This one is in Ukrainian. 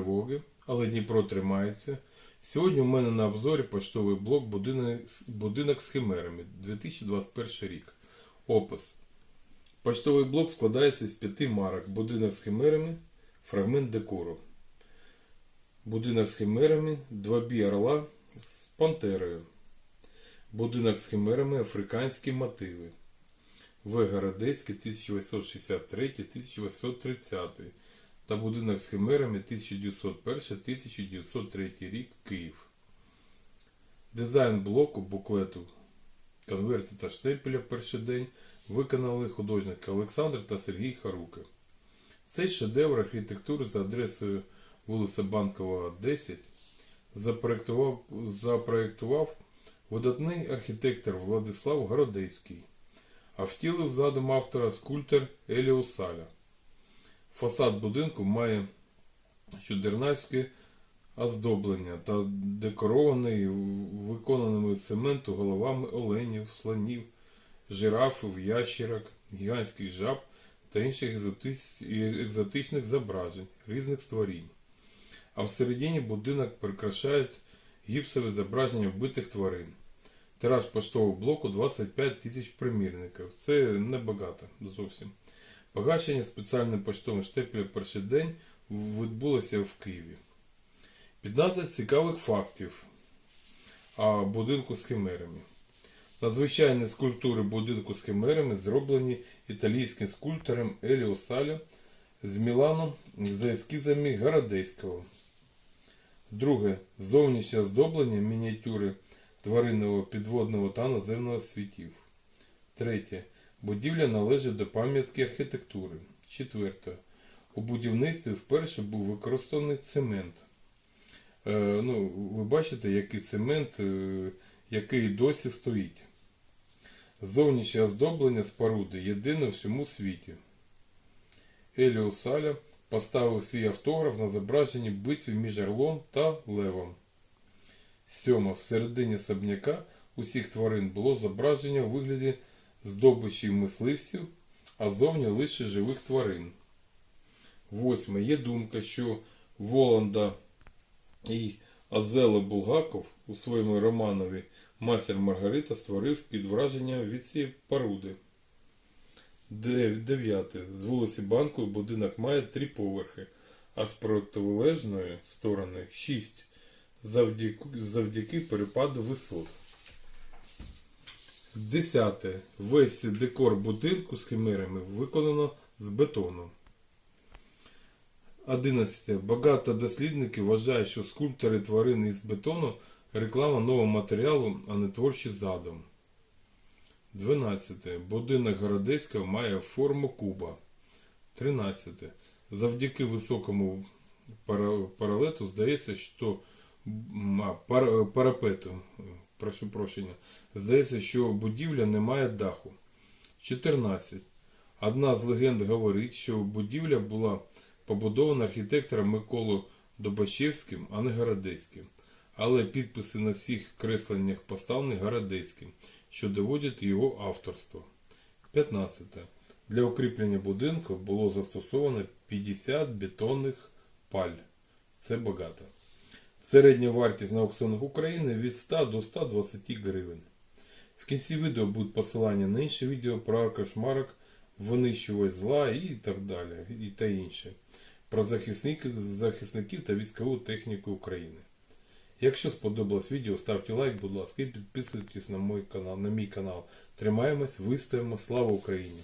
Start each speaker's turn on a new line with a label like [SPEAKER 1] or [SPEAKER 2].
[SPEAKER 1] тривоги, але Дніпро тримається. Сьогодні у мене на обзорі поштовий блок будинок, з химерами 2021 рік. Опис. Поштовий блок складається з п'яти марок. Будинок з химерами, фрагмент декору. Будинок з химерами, два бі орла з пантерою. Будинок з химерами, африканські мотиви. В. Городецький 1863-1830 та будинок з химерами 1901-1903 рік Київ. Дизайн блоку, буклету, конверти та штемпеля в перший день виконали художники Олександр та Сергій Харука. Цей шедевр архітектури за адресою вулиця Банкова, 10 запроектував, запроектував видатний архітектор Владислав Городецький, а втілив задум автора скульптор Еліо Саля. Фасад будинку має чудернацьке оздоблення та декорований виконаними цементу головами оленів, слонів, жирафів, ящерок, гігантських жаб та інших екзотичних зображень різних створінь. А всередині будинок прикрашають гіпсові зображення вбитих тварин. Тираж поштового блоку 25 тисяч примірників. Це небагато зовсім. Погашення спеціальним поштовим штемпелем перший день відбулося в Києві. 15 цікавих фактів о будинку з химерами. Надзвичайні скульптури будинку з химерами зроблені італійським скульптором Еліо Саля з Мілану за ескізами Городецького. Друге. Зовнішнє оздоблення мініатюри тваринного підводного та наземного світів. Третє. Будівля належить до пам'ятки архітектури. Четверте. У будівництві вперше був використаний цемент. Е, ну, ви бачите, який цемент, е, який досі стоїть. Зовнішнє оздоблення споруди єдине в всьому світі. Еліо Саля поставив свій автограф на зображенні битви між Орлом та Левом. Сьома. Всередині особняка усіх тварин було зображення у вигляді здобичів мисливців, а зовні лише живих тварин. Восьме. Є думка, що Воланда і Азела Булгаков у своєму романові Мастер Маргарита створив під враження від цієї паруди. Дев'яте. З вулиці Банку будинок має три поверхи, а з протилежної сторони шість завдяки, завдяки перепаду висот. Десяте. Весь декор будинку з химерами виконано з бетону. 11. Багато дослідників вважають, що скульптори тварин із бетону реклама нового матеріалу, а не творчий задум. 12. Будинок Городецького має форму куба. 13. Завдяки високому паралету здається, що парапету, прошу прощення, здається, що будівля не має даху. 14. Одна з легенд говорить, що будівля була побудована архітектором Миколою Добачевським, а не Городецьким. Але підписи на всіх кресленнях поставлені Городецьким, що доводять його авторство. 15. Для укріплення будинку було застосовано 50 бетонних паль. Це багато. Середня вартість на аукціонах України від 100 до 120 гривень. Кінці відео будуть посилання на інші відео про кошмарок, винищувач зла і так далі, і та інше. Про захисників, захисників та військову техніку України. Якщо сподобалось відео, ставте лайк, будь ласка, і підписуйтесь на мій канал, на мій канал. Тримаємось, вистоїмо, слава Україні!